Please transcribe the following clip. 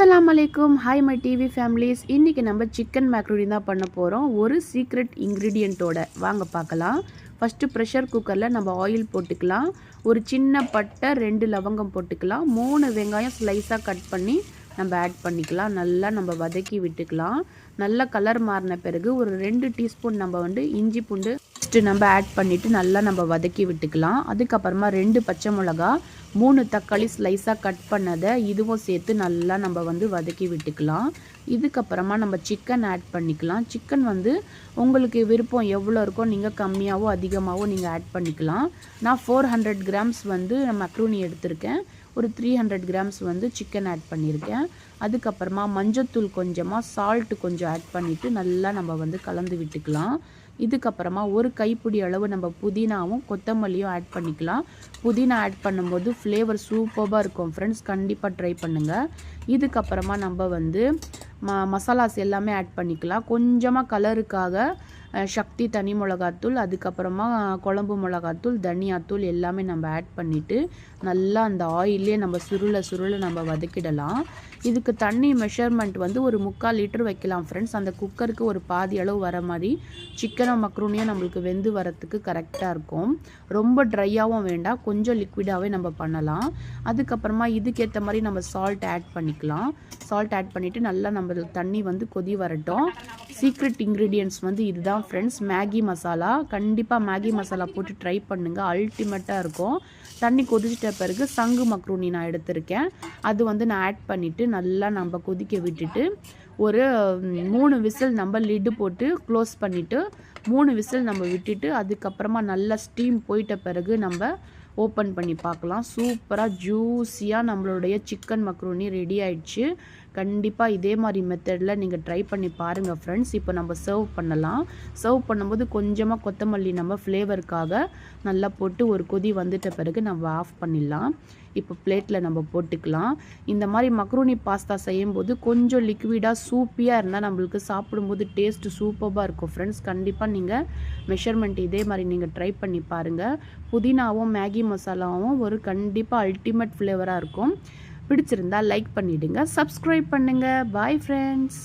அஸ்லாம் அலைக்கும். Hi my TV families இன்றைக்கி நம்ம சிக்கன் மேக்ரோனி தான் பண்ண போகிறோம் ஒரு சீக்ரெட் இன்க்ரீடியண்ட்டோட வாங்க பார்க்கலாம். ஃபஸ்ட்டு ப்ரெஷர் குக்கரில் நம்ம ஆயில் போட்டுக்கலாம். ஒரு சின்ன பட்டை ரெண்டு லவங்கம் போட்டுக்கலாம். மூணு வெங்காயம் ஸ்லைஸாக கட் பண்ணி நம்ம ஆட் பண்ணிக்கலாம். நல்லா நம்ம வதக்கி விட்டுக்கலாம். நல்ல கலர் மாறின பிறகு ஒரு ரெண்டு டீஸ்பூன் நம்ம வந்து இஞ்சி பூண்டு ஃபஸ்ட்டு நம்ம ஆட் பண்ணிவிட்டு நல்லா நம்ம வதக்கி விட்டுக்கலாம். அதுக்கப்புறமா ரெண்டு பச்சை மிளகா மூணு தக்காளி ஸ்லைஸாக கட் பண்ணதை இதுவும் சேர்த்து நல்லா நம்ம வந்து வதக்கி விட்டுக்கலாம். இதுக்கப்புறமா நம்ம சிக்கன் ஆட் பண்ணிக்கலாம். சிக்கன் வந்து உங்களுக்கு விருப்பம் எவ்வளோ இருக்கோ நீங்கள் கம்மியாகவோ அதிகமாகவோ நீங்கள் ஆட் பண்ணிக்கலாம். நான் ஃபோர் ஹண்ட்ரட் கிராம்ஸ் வந்து மக்ரூனி எடுத்திருக்கேன். ஒரு த்ரீ ஹண்ட்ரட் கிராம்ஸ் வந்து சிக்கன் ஆட் பண்ணியிருக்கேன் அதுக்கப்புறமா மஞ்சத்தூள் கொஞ்சமாக சால்ட்டு கொஞ்சம் ஆட் பண்ணிவிட்டு நல்லா நம்ம வந்து கலந்து விட்டுக்கலாம். இதுக்கப்புறமா ஒரு கைப்பிடி அளவு நம்ம புதினாவும் கொத்தமல்லியும் ஆட் பண்ணிக்கலாம். புதினா ஆட் பண்ணும்போது ஃப்ளேவர் சூப்பராக இருக்கும் ஃப்ரெண்ட்ஸ் கண்டிப்பாக ட்ரை பண்ணுங்கள் இதுக்கப்புறமா நம்ம வந்து ம மசாலாஸ் எல்லாமே ஆட் பண்ணிக்கலாம். கொஞ்சமாக கலருக்காக சக்தி தனி மிளகாத்தூள் அதுக்கப்புறமா குழம்பு மிளகாத்தூள் தனியாத்தூள் எல்லாமே நம்ம ஆட் பண்ணிவிட்டு நல்லா அந்த ஆயிலே நம்ம சுருளை சுருளை நம்ம வதக்கிடலாம். இதுக்கு தண்ணி மெஷர்மெண்ட் வந்து ஒரு முக்கால் லிட்டர் வைக்கலாம் ஃப்ரெண்ட்ஸ் அந்த குக்கருக்கு ஒரு பாதி அளவு வர மாதிரி சிக்கனும் மக்ரூனியும் நம்மளுக்கு வெந்து வரத்துக்கு கரெக்டாக இருக்கும். ரொம்ப ட்ரையாகவும் வேண்டாம் கொஞ்சம் லிக்விடாகவே நம்ம பண்ணலாம். அதுக்கப்புறமா இதுக்கேற்ற மாதிரி நம்ம சால்ட் ஆட் பண்ணிக்கலாம். சால்ட் ஆட் பண்ணிவிட்டு நல்லா நம்ம தண்ணி வந்து கொதி வரட்டும். சீக்ரெட் இன்க்ரீடியன்ட்ஸ் வந்து இதுதான் ஃப்ரெண்ட்ஸ் மேகி மசாலா கண்டிப்பாக மேகி மசாலா போட்டு ட்ரை பண்ணுங்கள் அல்டிமேட்டாக இருக்கும். தண்ணி கொதிச்சிட்ட பிறகு சங்கு மக்ரூனி நான் எடுத்திருக்கேன். அது வந்து நான் ஆட் பண்ணிவிட்டு நல்லா நம்ம கொதிக்க விட்டுட்டு ஒரு மூணு விசில் நம்ம லிட்டு போட்டு க்ளோஸ் பண்ணிவிட்டு மூணு விசில் நம்ம விட்டுட்டு அதுக்கப்புறமா நல்லா ஸ்டீம் போயிட்ட பிறகு நம்ம ஓப்பன் பண்ணி பார்க்கலாம். சூப்பராக ஜூஸியாக நம்மளுடைய சிக்கன் மக்ரூனி ரெடி ஆயிடுச்சு. கண்டிப்பாக இதே மாதிரி மெத்தடில் நீங்கள் ட்ரை பண்ணி பாருங்கள் ஃப்ரெண்ட்ஸ் இப்போ நம்ம சர்வ் பண்ணலாம். சர்வ் பண்ணும்போது கொஞ்சமாக கொத்தமல்லி நம்ம ஃப்ளேவருக்காக நல்லா போட்டு ஒரு கொதி வந்துட்ட பிறகு நம்ம ஆஃப் பண்ணிடலாம். இப்போ பிளேட்டில் நம்ம போட்டுக்கலாம். இந்த மாதிரி மக்ரூனி பாஸ்தா செய்யும்போது கொஞ்சம் லிக்விடாக சூப்பியாக இருந்தால் நம்மளுக்கு சாப்பிடும்போது டேஸ்ட்டு சூப்பராக இருக்கும் ஃப்ரெண்ட்ஸ் கண்டிப்பாக நீங்கள் மெஷர்மெண்ட் இதே மாதிரி நீங்கள் ட்ரை பண்ணி பாருங்கள் புதினாவும் மேகி மசாலாவும் ஒரு கண்டிப்பாக அல்டிமேட் ஃப்ளேவராக இருக்கும். பிடிச்சிருந்தா லைக் பண்ணிவிடுங்க சப்ஸ்கிரைப் பண்ணுங்கள் பாய் ஃப்ரெண்ட்ஸ்